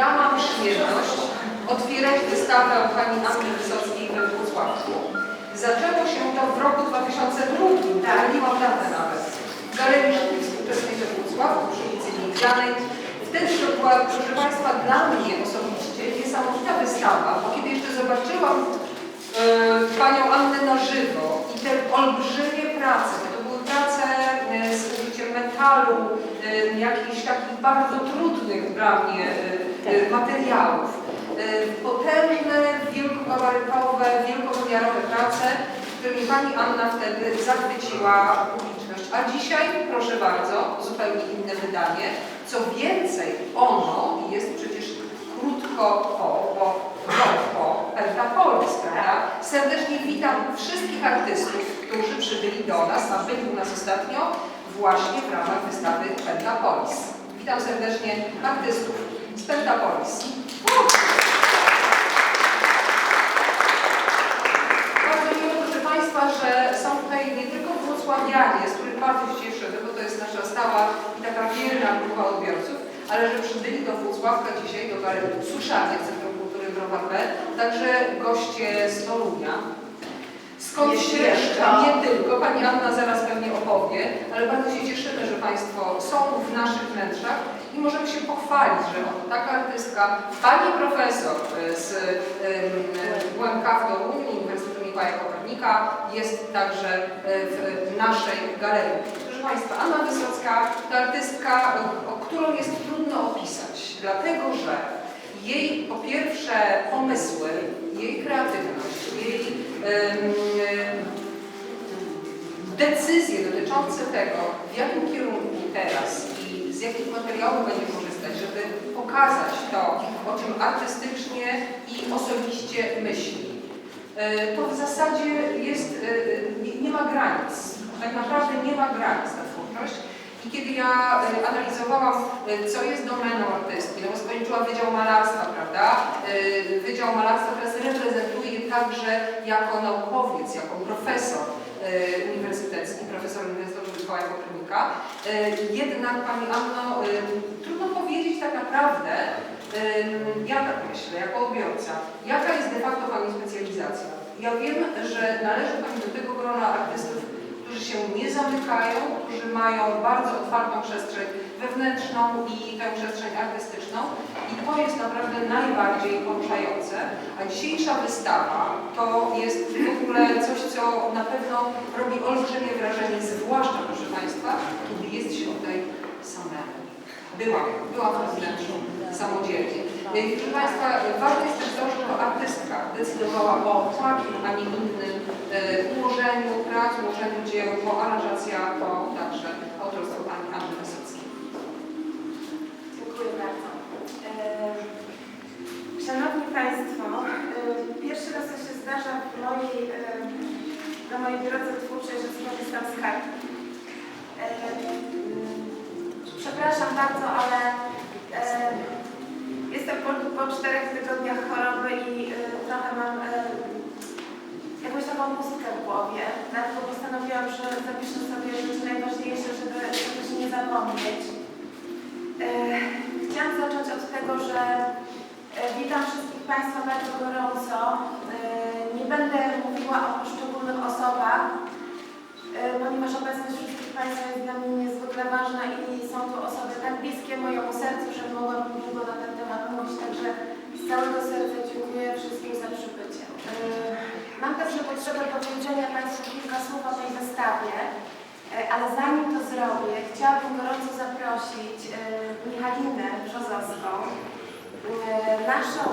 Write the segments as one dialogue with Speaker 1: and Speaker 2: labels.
Speaker 1: Ja mam przyjemność otwierać wystawę pani Anny Wysockiej we Wrocławiu. Zaczęło się to w roku 2002, tak, nie mam datę nawet, w Galerii Sztuki Współczesnej we Wrocławiu przy ulicy Niegdanej. Wtedy to była, proszę Państwa, dla mnie osobiście niesamowita wystawa, bo kiedy jeszcze zobaczyłam e, panią Annę na żywo i te olbrzymie prace, to były prace e, z użyciem metalu, e, jakichś takich bardzo trudnych dla mnie materiałów. E, Potężne, wielkogabarytowe, wielkowymiarowe prace, którymi pani Anna wtedy zachwyciła publiczność. A dzisiaj, proszę bardzo, zupełnie inne wydanie. Co więcej, ono jest przecież krótko po, bo rok po Pentapolis, prawda? Serdecznie witam wszystkich artystów, którzy przybyli do nas, a byli u nas ostatnio właśnie w ramach wystawy Pentapolis. Witam serdecznie artystów z Pentapolis. Bardzo miło, proszę Państwa, że są tutaj nie tylko wrocławianie, z których bardzo się cieszymy, bo to jest nasza stała i taka wierna grupa odbiorców, ale że przybyli do Wrocławka dzisiaj, do Galerii Suszanie, Centrum Kultury Browar B, także goście z Torunia. Skąd się jeszcze, nie tylko, Pani Anna zaraz pewnie opowie, ale bardzo się cieszymy, że Państwo są w naszych wnętrzach i możemy się pochwalić, że taka artystka, Pani profesor e, z um, UMK w Toruniu, Uniwersytetu Mikołaja Kopernika jest także e, w naszej galerii. Proszę Państwa, Anna Wysocka to artystka, o, którą jest trudno opisać, dlatego że jej po pierwsze pomysły, jej kreatywność, jej decyzje dotyczące tego, w jakim kierunku teraz jakich materiałów będzie korzystać, żeby pokazać to, o czym artystycznie i osobiście myśli. E, To w zasadzie jest, e, nie- ma granic. Tak naprawdę nie ma granic ta twórczość. I kiedy ja e, analizowałam, co jest domeną artystki, no bo skończyła Wydział Malarstwa, prawda? Wydział Malarstwa teraz reprezentuje je także jako naukowiec, jako profesor uniwersytecki, profesor Uniwersytetu Mikołaja Kopernika. E, Jednak Pani Anno, e, trudno powiedzieć tak naprawdę, Ym, Ja tak myślę, jako odbiorca. Jaka jest de facto Pani specjalizacja? Ja wiem, że należy Pani do tego grona artystów, którzy się nie zamykają, którzy mają bardzo otwartą przestrzeń wewnętrzną i tę przestrzeń artystyczną i to jest naprawdę najbardziej poruszające. A dzisiejsza wystawa to jest w ogóle coś, co na pewno robi olbrzymie wrażenie, zwłaszcza proszę Państwa, kiedy jest się tutaj samemu. Byłam, byłam w wnętrzu samodzielnie. I Proszę Państwa, ważne jest też to, że to artystka decydowała o takim, a nie innym e, ułożeniu prac, ułożeniu dzieł, bo aranżacja to także autorstwo Pani Anny Wysockiej.
Speaker 2: Dziękuję bardzo. E, Szanowni Państwo, e, pierwszy raz to się zdarza w mojej, e, na mojej drodze twórczej, że skorzystam z karty. Przepraszam bardzo, ale jestem po, po czterech tygodniach choroby i e, trochę mam e, jakąś taką pustkę w głowie. Dlatego postanowiłam, że zapiszę sobie rzeczy najważniejsze, żeby, się nie zapomnieć. E, Chciałam zacząć od tego, że e, witam wszystkich Państwa bardzo gorąco. E, Nie będę mówiła o poszczególnych osobach, e, ponieważ obecność wszystkich Państwa jest dla mnie niezwykle ważna i są to osoby tak bliskie mojemu sercu, że mogłabym długo na ten temat mówić. Także z całego serca dziękuję wszystkim za przybycie. E, Mam także potrzebę powiedzenia Państwu kilka słów o tej wystawie. E, Ale zanim to zrobię, chciałabym gorąco zaprosić e, Michalinę Brzozowską, e, naszą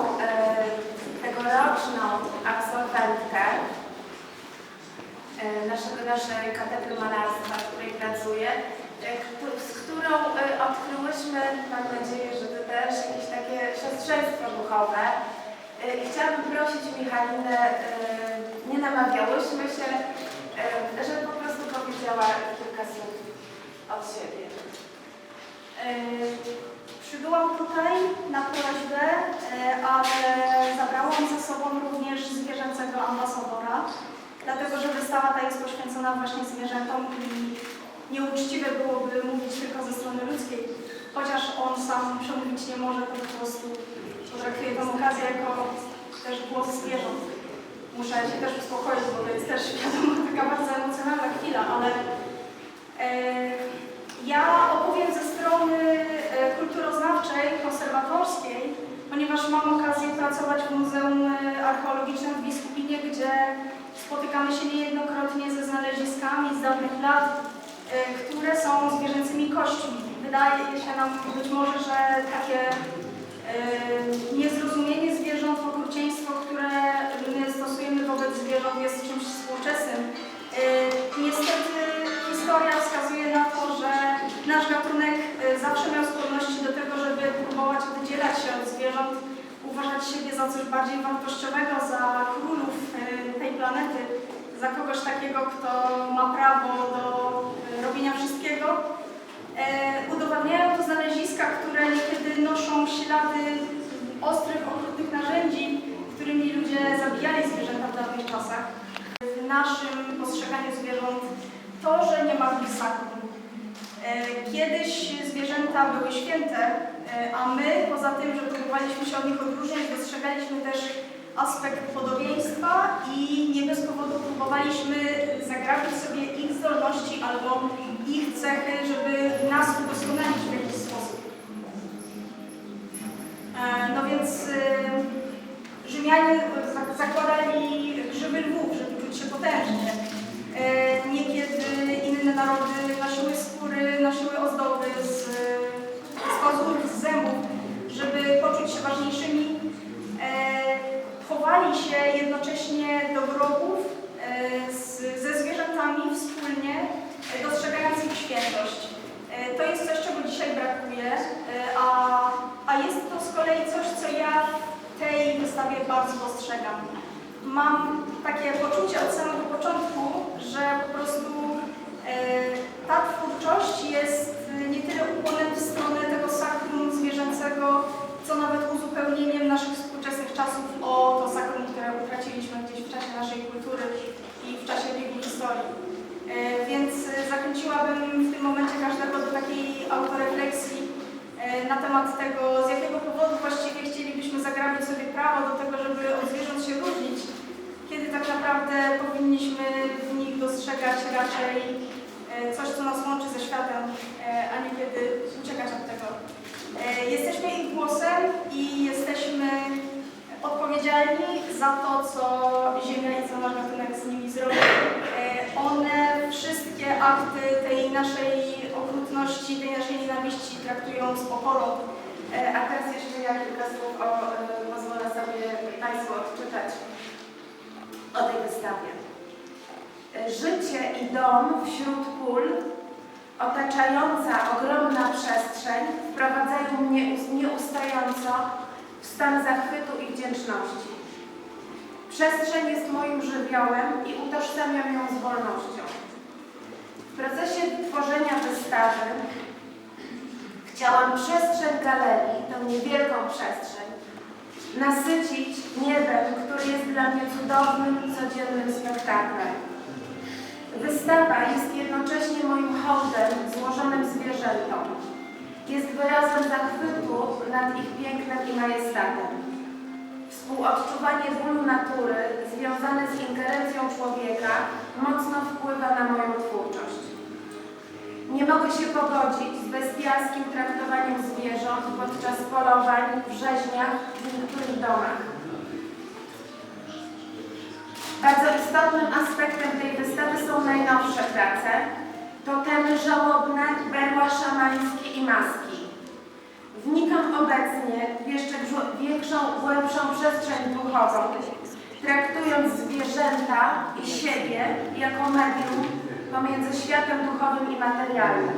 Speaker 2: tegoroczną absolwentkę naszego, naszej katedry malarstwa, w której pracuję, z którą odkryłyśmy, mam nadzieję, że to też jakieś takie siostrzeństwo duchowe. I chciałabym prosić Michalinę, nie namawiałyśmy się, e, żeby po prostu powiedziała kilka słów od siebie.
Speaker 3: E, Przybyłam tutaj na prośbę, ale zabrałam ze sobą również zwierzęcego ambasadora, dlatego że wystawa ta jest poświęcona właśnie zwierzętom i nieuczciwe byłoby mówić tylko ze strony ludzkiej, chociaż on sam przemówić nie może, po prostu potraktuję tę okazję jako też głos zwierząt. Muszę się też uspokoić, bo to jest też wiadomo taka bardzo emocjonalna chwila, ale e, ja opowiem ze strony e, kulturoznawczej, konserwatorskiej, ponieważ mam okazję pracować w Muzeum Archeologicznym w Biskupinie, gdzie spotykamy się niejednokrotnie ze znaleziskami z dawnych lat, e, które są zwierzęcymi kośćmi. Wydaje się nam być może, że takie niezrozumienie zwierząt, okrucieństwo, które jest czymś współczesnym. E, Niestety historia wskazuje na to, że nasz gatunek e, zawsze miał skłonności do tego, żeby próbować oddzielać się od zwierząt, uważać siebie za coś bardziej wartościowego, za królów e, tej planety, za kogoś takiego, kto ma prawo do robienia wszystkiego. Udowadniają to znaleziska, które niekiedy noszą ślady ostrych, okrutnych narzędzi, którymi ludzie zabijali zwierzęta czasach. W naszym postrzeganiu zwierząt to, że nie ma w nich. E, Kiedyś zwierzęta były święte, e, a my poza tym, że próbowaliśmy się od nich odróżniać, dostrzegaliśmy też aspekt podobieństwa i nie bez powodu próbowaliśmy zagrabić sobie ich zdolności albo ich cechy, żeby nas udoskonalić w jakiś sposób. E, No więc Rzymianie zak- zakładali grzyby lwów, żeby czuć się potężnie. E, Niekiedy inne narody nosiły skóry, nosiły ozdoby z, z pazur, z zębów, żeby poczuć się ważniejszymi. E, Chowali się jednocześnie do grobów e, z, ze zwierzętami wspólnie, dostrzegając ich świętość. To jest coś, czego dzisiaj brakuje, a, a jest to z kolei coś, co ja tej wystawie bardzo dostrzegam. Mam takie poczucie od samego początku, że po prostu e, ta twórczość jest e, nie tyle ukłonem w stronę tego sakrum zwierzęcego, co nawet uzupełnieniem naszych współczesnych czasów o to sakrum, które utraciliśmy gdzieś w czasie naszej kultury i w czasie biegu historii. E, Więc zachęciłabym w tym momencie każdego do takiej autorefleksji na temat tego, z jakiego powodu właściwie chcielibyśmy zagrabić sobie prawo do tego, żeby od zwierząt się różnić, kiedy tak naprawdę powinniśmy w nich dostrzegać raczej e, coś, co nas łączy ze światem, e, a nie kiedy uciekać od tego. E, Jesteśmy ich głosem i jesteśmy odpowiedzialni za to, co Ziemia i co nasz gatunek z nimi zrobi. E, One wszystkie akty tej naszej okrutności, tej naszej nienawiści traktują z pokorą.
Speaker 2: E, A teraz jeszcze ja kilka słów o, e, pozwolę sobie Państwu odczytać o tej wystawie. E, Życie i dom wśród pól, otaczająca ogromna przestrzeń, wprowadzają mnie us- nieustająco w stan zachwytu i wdzięczności. Przestrzeń jest moim żywiołem i utożsamiam ją z wolnością. W procesie tworzenia wystawy Chciałam przestrzeń galerii, tę niewielką przestrzeń, nasycić niebem, który jest dla mnie cudownym, codziennym spektaklem. Wystawa jest jednocześnie moim hołdem złożonym zwierzętom. Jest wyrazem zachwytu nad ich pięknem i majestatem. Współodczuwanie bólu natury związane z ingerencją człowieka mocno wpływa na moją twórczość. Nie mogę się pogodzić z bestialskim traktowaniem zwierząt podczas polowań w rzeźniach w niektórych domach. Bardzo istotnym aspektem tej wystawy są najnowsze prace. Totemy żałobne, berła szamańskie i maski. Wnikam obecnie w jeszcze większą, głębszą przestrzeń duchową, traktując zwierzęta i siebie jako medium pomiędzy światem duchowym i materialnym.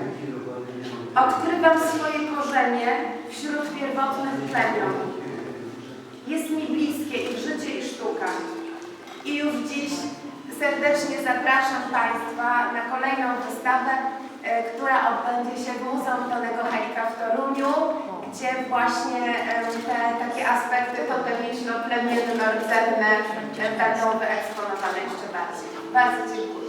Speaker 2: Odkrywam swoje korzenie wśród pierwotnych plemion. Jest mi bliskie ich życie i sztuka. I już dziś serdecznie zapraszam Państwa na kolejną wystawę, e, która odbędzie się w Muzeum Tonego Hejka w Toruniu, gdzie właśnie te takie aspekty totemiczno-plemienne, rdzenne e, będą wyeksponowane jeszcze bardziej. Bardzo dziękuję.